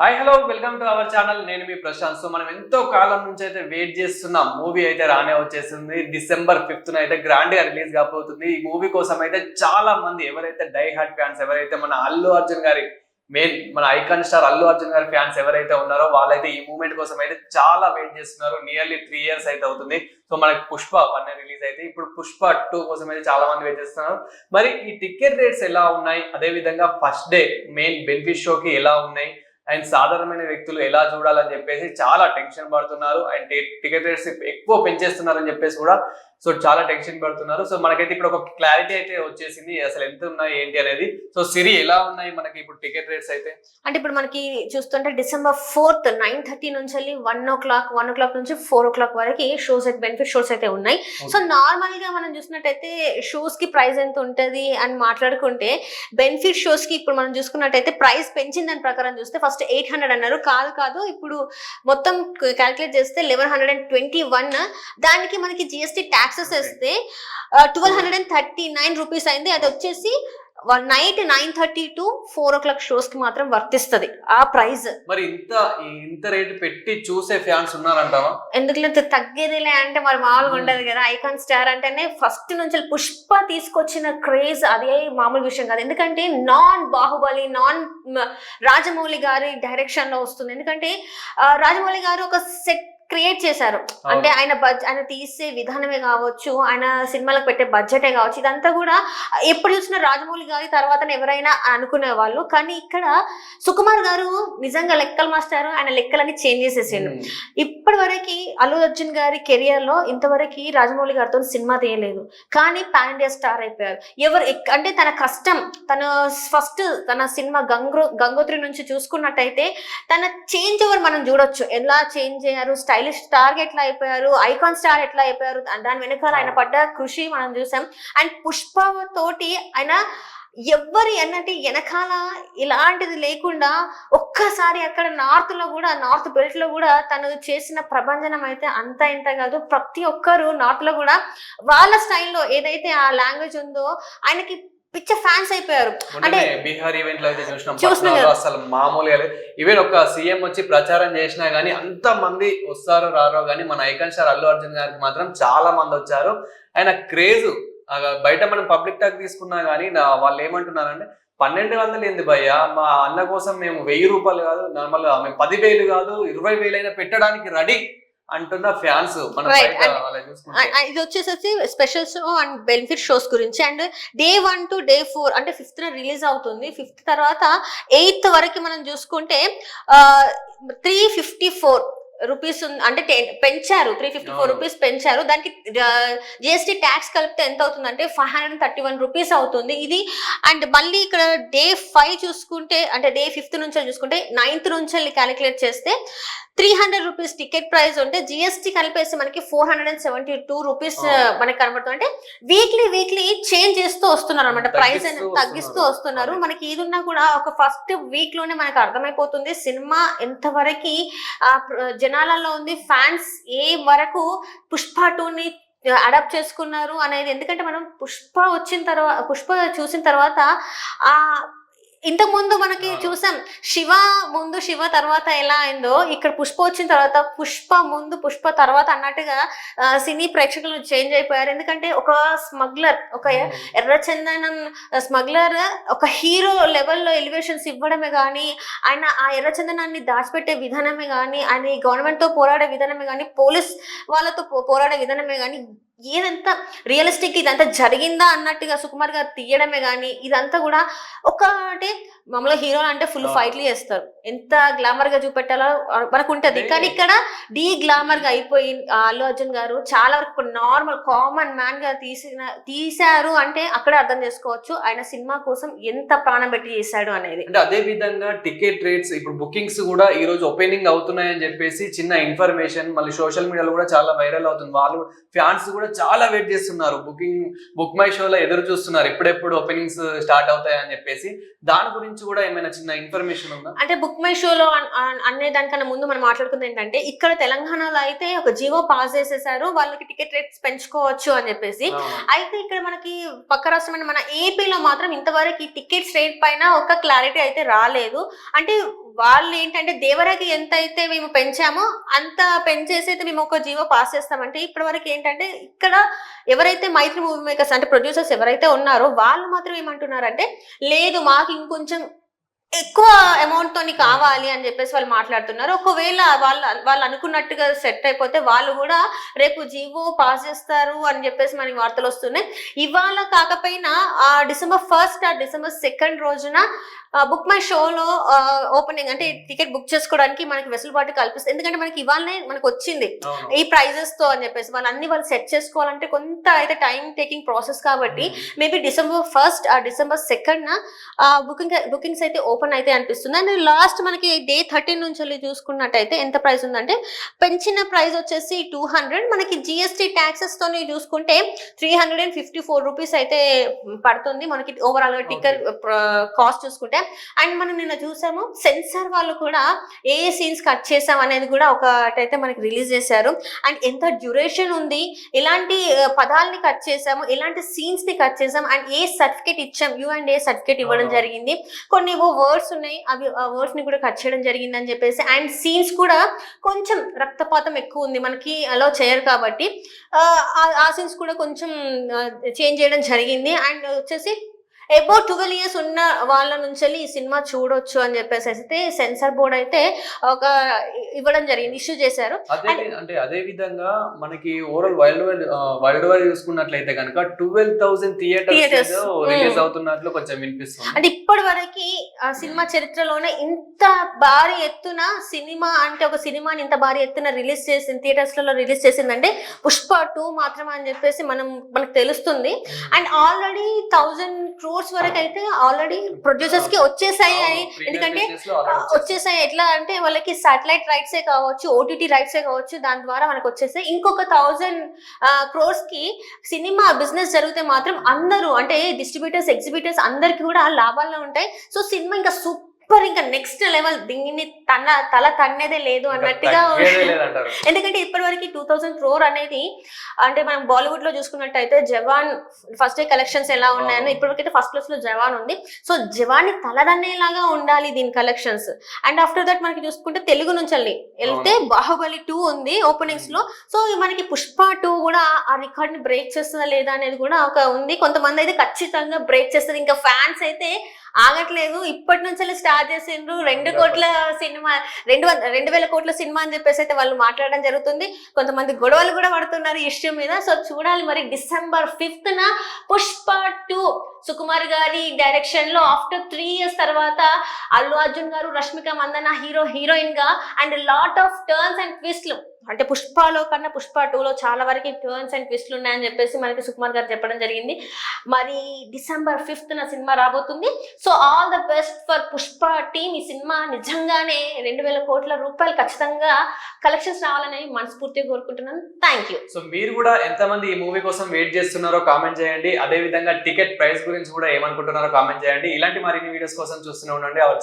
Hi hello welcome to our channel నేను మీ Prashanth. So మనం ఎంతో కాలం నుంచి అయితే వెయిట్ చేస్తున్న మూవీ అయితే రానే వచ్చేసింది. డిసెంబర్ ఫిఫ్త్ అయితే గ్రాండ్గా రిలీజ్ కాబోతుంది. ఈ మూవీ కోసం అయితే చాలా మంది ఎవరైతే డై హార్ట్ ఫ్యాన్స్ ఎవరైతే మన అల్లు అర్జున్ గారి మెయిన్ మన ఐకాన్ స్టార్ అల్లు అర్జున్ గారి ఫ్యాన్స్ ఎవరైతే ఉన్నారో వాళ్ళైతే ఈ మూమెంట్ కోసం అయితే చాలా వెయిట్ చేస్తున్నారు. నియర్లీ త్రీ ఇయర్స్ అయితే అవుతుంది. సో మనకి పుష్ప వన్ రిలీజ్ అయితే ఇప్పుడు పుష్ప టూ కోసం అయితే చాలా మంది వెయిట్ చేస్తున్నారు. మరి ఈ టికెట్ రేట్స్ ఎలా ఉన్నాయి? అదే విధంగా ఫస్ట్ డే మెయిన్ బెనిఫిట్ షోకి ఎలా ఉన్నాయి? అండ్ సాధారణమైన వ్యక్తులు ఎలా చూడాలని చెప్పేసి చాలా టెన్షన్ పడుతున్నారు. అండ్ టికెట్ రేట్స్ ఎక్కువ పెంచేస్తున్నారు అని చెప్పేసి కూడా సో చాలా టెన్షన్ పడుతున్నారు. సో మనకైతే ఇప్పుడు ఒక క్లారిటీ అయితే వచ్చేసింది. అసలు ఎంత ఉన్నాయి ఏంటి అనేది. సో సిరి ఎలా ఉన్నాయి మనకి ఇప్పుడు టికెట్ రేట్స్ అయితే? అంటే ఇప్పుడు మనకి చూస్తుంటే డిసెంబర్ ఫోర్త్ నైన్ థర్టీ నుంచి వెళ్ళి one o'clock one o'clock నుంచి ఫోర్ ఓ క్లాక్ వరకు షోస్ అయితే బెనిఫిట్ షోస్ అయితే ఉన్నాయి. సో నార్మల్గా మనం చూసినట్టయితే షోస్కి ప్రైస్ ఎంత ఉంటది అని మాట్లాడుకుంటే బెనిఫిట్ షోస్కి ఇప్పుడు మనం చూసుకున్నట్టయితే ప్రైస్ పెంచిన దాని ప్రకారం చూస్తే ఫస్ట్ ఎయిట్ హండ్రెడ్ అన్నారు. కాదు కాదు. ఇప్పుడు మొత్తం క్యాలిక్యులేట్ చేస్తే eleven hundred and twenty one దానికి మనకి జిఎస్టీ ట్యాక్సెస్ వేస్తే twelve hundred and thirty nine rupees అయింది. అది వచ్చేసి night nine thirty to four o'clock షోస్కి మాత్రం వర్తిస్తుంది. ఆ ప్రైస్ మరి ఇంత ఇంత రేట్ పెట్టి చూసే ఫ్యాన్స్ ఉన్నారంటావా? ఎందుకు తగ్గేదిలే అంటే మరి మామూలుగా ఉండదు కదా. ఐకాన్ స్టార్ అంటేనే ఫస్ట్ నుంచి పుష్ప తీసుకొచ్చిన క్రేజ్ అదే మామూలు విషయం కాదు. ఎందుకంటే నాన్ బాహుబలి నాన్ రాజమౌళి గారి డైరెక్షన్లో వస్తుంది. ఎందుకంటే రాజమౌళి గారు ఒక సెట్ క్రియేట్ చేశారు. అంటే ఆయన ఆయన తీసే విధానమే కావచ్చు ఆయన సినిమాలకు పెట్టే బడ్జెటే కావచ్చు ఇదంతా కూడా ఎప్పుడు చూసినా రాజమౌళి గారి తర్వాత ఎవరైనా అనుకునే వాళ్ళు కానీ ఇక్కడ సుకుమార్ గారు నిజంగా లెక్కల మాస్టర్ ఆయన లెక్కలన్నీ చేంజ్ చేసేసిండు. ఇప్పటి వరకు అల్లు అర్జున్ గారి కెరియర్లో ఇంతవరకు రాజమౌళి గారితో సినిమా తీయలేదు. కానీ పాన్ ఇండియా స్టార్ అయిపోయారు. ఎవరు అంటే తన కష్టం తన ఫస్ట్ తన సినిమా గంగో గంగోత్రి నుంచి చూసుకున్నట్టయితే తన చేంజ్ ఓవర్ మనం చూడొచ్చు. ఎలా చేంజ్ అయ్యారు స్టైలిష్ స్టార్ ఎట్లా అయిపోయారు? ఐకాన్ స్టార్ ఎట్లా అయిపోయారు? దాని వెనకాల ఆయన పడ్డ కృషి మనం చూసాం. అండ్ పుష్ప తోటి ఆయన ఎవ్వరి అన్నట్టు వెనకాల ఇలాంటిది లేకుండా ఒక్కసారి అక్కడ నార్త్లో కూడా నార్త్ బెల్ట్లో కూడా తను చేసిన ప్రభంజనం అయితే అంత ఇంత కాదు. ప్రతి ఒక్కరు నార్త్లో కూడా వాళ్ళ స్టైల్లో ఏదైతే ఆ లాంగ్వేజ్ ఉందో ఆయనకి పిచ్చ ఫ్యాన్స్ అయిపోయారు. మొన్ననే బీహార్ ఈవెంట్లో అయితే చూసినాం. అసలు మామూలుగా ఈవెన్ ఒక సీఎం వచ్చి ప్రచారం చేసినా గానీ అంత మంది వస్తారో రారో గానీ మన ఐకాన్ స్టార్ అల్లు అర్జున్ గారికి మాత్రం చాలా మంది వచ్చారు. ఆయన క్రేజ్ బయట మనం పబ్లిక్ టాక్ తీసుకున్నా గానీ నా- వాళ్ళు ఏమంటున్నారంటే పన్నెండు వందలు ఏంది భయ్య? మా అన్న కోసం మేము వెయ్యి రూపాయలు కాదు నార్మల్ మేము పది వేలు కాదు ఇరవై వేలైనా పెట్టడానికి రెడీ. అంటున్న ఫ్యాన్స్ ఇది వచ్చేసేసి special show and benefit shows గురించి. And day one to day four అంటే ఫిఫ్త్ రిలీజ్ అవుతుంది. ఫిఫ్త్ తర్వాత ఎయిత్ వరకు మనం చూసుకుంటే త్రీ ఫిఫ్టీ ఫోర్ రూపీస్ అంటే టెన్ పెంచారు. Three fifty four. రూపీస్ పెంచారు. దానికి జిఎస్టీ ట్యాక్స్ కలిపితే ఎంత అవుతుంది అంటే five hundred thirty one rupees అవుతుంది. ఇది అండ్ మళ్ళీ ఇక్కడ డే ఫైవ్ చూసుకుంటే అంటే డే ఫిఫ్త్ నుంచి చూసుకుంటే నైన్త్ నుంచి క్యాలిక్యులేట్ చేస్తే three hundred rupees ticket price ఉంటే జిఎస్టీ కలిపేసి మనకి four hundred and seventy two rupees. మనకి కనబడుతుంది. అంటే వీక్లీ వీక్లీ చేంజ్ చేస్తూ వస్తున్నారు అనమాట ప్రైస్ తగ్గిస్తూ తగ్గిస్తూ వస్తున్నారు. మనకి ఇది ఉన్నా కూడా ఒక ఫస్ట్ వీక్లోనే మనకు అర్థమైపోతుంది. సినిమా ఎంతవరకు జనాలలో ఉంది ఫ్యాన్స్ ఏ వరకు పుష్ప టూని అడాప్ట్ చేసుకున్నారు అనేది. ఎందుకంటే మనం పుష్ప వచ్చిన తర్వాత పుష్ప చూసిన తర్వాత ఆ ఇంతకు ముందు మనకి. చూసాం శివ ముందు శివ తర్వాత ఎలా అయిందో ఇక్కడ పుష్ప వచ్చిన తర్వాత పుష్ప ముందు పుష్ప తర్వాత అన్నట్టుగా సినీ ప్రేక్షకులు చేంజ్ అయిపోయారు ఎందుకంటే ఒక స్మగ్లర్ ఒక ఎర్రచందనం స్మగ్లర్ ఒక హీరో లెవెల్లో ఎలివేషన్స్ ఇవ్వడమే కానీ ఆయన ఆ ఎర్రచందనాన్ని దాచిపెట్టే విధానమే కానీ ఆయన గవర్నమెంట్తో పోరాడే విధానమే కానీ పోలీస్ వాళ్ళతో పో- పోరాడే విధానమే కానీ ఏదంతా రియలిస్టిక్ ఇదంతా జరిగిందా అన్నట్టుగా సుకుమార్ గారు తీయడమే కానీ ఇదంతా కూడా ఒక అంటే మామూలుగా హీరోలు అంటే ఫుల్. ఫైట్లు చేస్తారు ఎంత గ్లామర్గా చూపెట్టాలో మనకు ఉంటది. కానీ ఇక్కడ డీ గ్లామర్గా అయిపోయి అల్లు అర్జున్ గారు చాలా వరకు నార్మల్ కామన్ మ్యాన్గా తీసిన తీశారు అంటే అక్కడే అర్థం చేసుకోవచ్చు ఆయన సినిమా కోసం ఎంత ప్రాణం పెట్టి చేశాడు అనేది అంటే అదే విధంగా టికెట్ రేట్స్ ఇప్పుడు బుకింగ్స్ కూడా ఈ రోజు ఓపెనింగ్ అవుతున్నాయని చెప్పేసి చిన్న ఇన్ఫర్మేషన్ మళ్ళీ సోషల్ మీడియాలో కూడా చాలా వైరల్ అవుతుంది వాళ్ళు ఫ్యాన్స్ కూడా చాలా వెయిట్ చేస్తున్నారు. బుకింగ్ బుక్ మై షోలో ఎదురు చూస్తున్నారు. ఎప్పుడెప్పుడు ఓపెనింగ్స్ స్టార్ట్ అవుతాయని చెప్పేసి దాని గురించి కూడా ఏమైనా చిన్న ఇన్ఫర్మేషన్ ఉందా? అంటే బుక్ మై షోలో అన్- అన్- అనే దానికన్నా ముందు మనం మాట్లాడుకుంది ఏంటంటే ఇక్కడ తెలంగాణలో అయితే ఒక జీవో పాస్ చేసేసారు. వాళ్ళకి టికెట్ రేట్స్ పెంచుకోవచ్చు అని చెప్పేసి. అయితే ఇక్కడ మనకి పక్క రాష్ట్రమైన మన ఏపీలో మాత్రం ఇంతవరకు ఈ టికెట్స్ రేట్ పైన ఒక క్లారిటీ అయితే రాలేదు. అంటే వాళ్ళు ఏంటంటే దేవరకి ఎంత అయితే మేము పెంచామో అంత పెంచేసి అయితే మేము ఒక జీవో పాస్ చేస్తామంటే ఇప్పటి వరకు ఏంటంటే ఇక్కడ ఎవరైతే మైత్రి మూవీ మేకర్స్ అంటే ప్రొడ్యూసర్స్ ఎవరైతే ఉన్నారో వాళ్ళు మాత్రం ఏమంటున్నారంటే లేదు మాకు ఇంకొంచెం ఎక్కువ అమౌంట్ తోని కావాలి అని చెప్పేసి వాళ్ళు మాట్లాడుతున్నారు. ఒకవేళ వాళ్ళు వాళ్ళు అనుకున్నట్టుగా సెట్ అయిపోతే వాళ్ళు కూడా రేపు జీవో పాస్ చేస్తారు అని చెప్పేసి మనకి వార్తలు వస్తున్నాయి. ఇవాళ కాకపోయినా ఆ డిసెంబర్ ఫస్ట్ ఆ డిసెంబర్ సెకండ్ రోజున బుక్ మై షోలో ఓపెనింగ్ అంటే టికెట్ బుక్ చేసుకోవడానికి మనకి వెసులుబాటు కల్పిస్తుంది ఎందుకంటే మనకి ఇవాళనే మనకు వచ్చింది. ఈ ప్రైజెస్తో అని చెప్పేసి. వాళ్ళు అన్ని వాళ్ళు సెట్ చేసుకోవాలంటే కొంత అయితే టైం టేకింగ్ ప్రాసెస్ కాబట్టి మేబీ డిసెంబర్ ఫస్ట్ ఆ డిసెంబర్ సెకండ్ బుకింగ్ బుకింగ్స్ అయితే ఓపెన్ అయితే అనిపిస్తుంది. అండ్ లాస్ట్ మనకి డే థర్టీన్ నుంచి వెళ్ళి చూసుకున్నట్టయితే ఎంత ప్రైస్ ఉందంటే పెంచిన ప్రైస్ వచ్చేసి టూ హండ్రెడ్. మనకి జిఎస్టీ ట్యాక్సెస్ తోని చూసుకుంటే three hundred and fifty four rupees అయితే పడుతుంది. మనకి ఓవరాల్గా టికెట్ కాస్ట్ చూసుకుంటే. అండ్ మనం నిన్న చూసాము సెన్సార్ వాళ్ళు కూడా ఏ సీన్స్ కట్ చేసాం అనేది కూడా ఒకటైతే మనకి రిలీజ్ చేశారు. అండ్ ఎంత డ్యూరేషన్ ఉంది ఎలాంటి పదాలని కట్ చేసాము ఎలాంటి సీన్స్ని కట్ చేసాం అండ్ ఏ సర్టిఫికేట్ ఇచ్చాం యూ అండ్ ఏ సర్టిఫికేట్ ఇవ్వడం. జరిగింది. కొన్ని ఏవో వర్డ్స్ ఉన్నాయి. అవి ఆ వర్డ్స్ని కూడా కట్ చేయడం జరిగిందని చెప్పేసి అండ్ సీన్స్ కూడా కొంచెం రక్తపాతం ఎక్కువ ఉంది. మనకి అలో చేయరు కాబట్టి ఆ- ఆ సీన్స్ కూడా కొంచెం చేంజ్ చేయడం జరిగింది. అండ్ వచ్చేసి ఎబో ట్వెల్వ్ ఇయర్స్ ఉన్న వాళ్ళ నుంచి ఈ సినిమా చూడొచ్చు అని చెప్పేసి అయితే సెన్సార్ బోర్డ్ అయితే ఒక ఇవ్వడం జరిగింది ఇష్యూ చేశారు. అంటే అదే విధంగా మనకి overall world wide world wide చూసుకున్నట్లయితే కనుక ట్వెల్వ్ థౌసండ్. Theatres release. అవుతున్నట్లు కొంచెం వినిపిస్తుంది. అంటే ఇప్పటి వరకు ఆ సినిమా చరిత్రలోనే ఇంత భారీ ఎత్తున సినిమా అంటే ఒక సినిమాని ఇంత భారీ ఎత్తున రిలీజ్ చేసింది థియేటర్స్లలో రిలీజ్ చేసిందంటే పుష్ప టూ మాత్రమే అని చెప్పేసి మనం మనకు తెలుస్తుంది. అండ్ ఆల్రెడీ థౌజండ్ క్రోర్స్ వరకు అయితే ఆల్రెడీ ప్రొడ్యూసర్స్కి వచ్చేసాయి అని. ఎందుకంటే వచ్చేసాయి. ఎట్లా అంటే వాళ్ళకి సాటిలైట్ రైట్స్ ఏ కావచ్చు ఓటీటీ రైట్స్ ఏ కావచ్చు దాని ద్వారా మనకు వచ్చేసాయి. ఇంకొక థౌజండ్ క్రోర్స్కి సినిమా బిజినెస్ జరిగితే మాత్రం అందరూ అంటే డిస్ట్రిబ్యూటర్స్ ఎగ్జిబిటర్స్ అందరికి కూడా లాభాల్లో ఉంటాయి. సో సినిమా ఇంకా సూపర్ ఇంకా నెక్స్ట్ లెవెల్ దీన్ని తన తల తన్నేదే లేదు అన్నట్టుగా ఎందుకంటే ఇప్పటివరకు టూ థౌసండ్ క్రోర్ అనేది అంటే మనం బాలీవుడ్లో చూసుకున్నట్టయితే జవాన్ ఫస్ట్ డే కలెక్షన్స్ ఎలా ఉన్నాయని ఇప్పటివరకు అయితే ఫస్ట్ ప్లేస్లో జవాన్ ఉంది. సో జవాన్ని తలదన్నేలాగా ఉండాలి దీని కలెక్షన్స్ అండ్ ఆఫ్టర్ దట్ మనకి చూసుకుంటే తెలుగు నుంచి వెళ్ళి వెళ్తే బాహుబలి టూ ఉంది ఓపెనింగ్స్లో. సో మనకి పుష్ప టూ కూడా ఆ రికార్డ్ని బ్రేక్ చేస్తుందా లేదా అనేది కూడా ఒక ఉంది. కొంతమంది అయితే ఖచ్చితంగా బ్రేక్ చేస్తుంది ఇంకా ఫ్యాన్స్ అయితే ఆగట్లేదు. ఇప్పటి నుంచి స్టార్ట్ చేసిండ్రు. రెండు కోట్ల సినిమా రెండు వంద రెండు వేల కోట్ల సినిమా అని చెప్పేసి అయితే వాళ్ళు మాట్లాడడం జరుగుతుంది. కొంతమంది గొడవలు కూడా పడుతున్నారు ఇష్యూ మీద. సో చూడాలి మరి డిసెంబర్ ఫిఫ్త్ న పుష్ప టూ సుకుమార్ గారి డైరెక్షన్లో ఆఫ్టర్ త్రీ ఇయర్స్ తర్వాత అల్లు అర్జున్ గారు రష్మిక మందన హీరో హీరోయిన్గా and lot of turns and ట్విస్ట్లు అంటే పుష్పలో కన్నా పుష్ప టూలో చాలా వరకు టర్న్స్ అండ్ ట్విస్ట్లు ఉన్నాయని చెప్పేసి మనకి సుకుమార్ గారు చెప్పడం జరిగింది. మరి డిసెంబర్ ఫిఫ్త్ నా సినిమా రాబోతుంది. So all the best for Pushpa team ఈ సినిమా నిజంగానే రెండు వేల కోట్ల రూపాయలు ఖచ్చితంగా కలెక్షన్స్ రావాలని మనస్ఫూర్తిగా కోరుకుంటున్నాను. థ్యాంక్ యూ సో మీరు కూడా ఎంతమంది ఈ మూవీ కోసం వెయిట్ చేస్తున్నారో కామెంట్ చేయండి. అదే విధంగా టికెట్ ప్రైస్ గురించి కూడా ఏమనుకుంటున్నారో కామెంట్ చేయండి. ఇలాంటి మరిన్ని వీడియోస్ కోసం చూస్తూనే ఉండండి.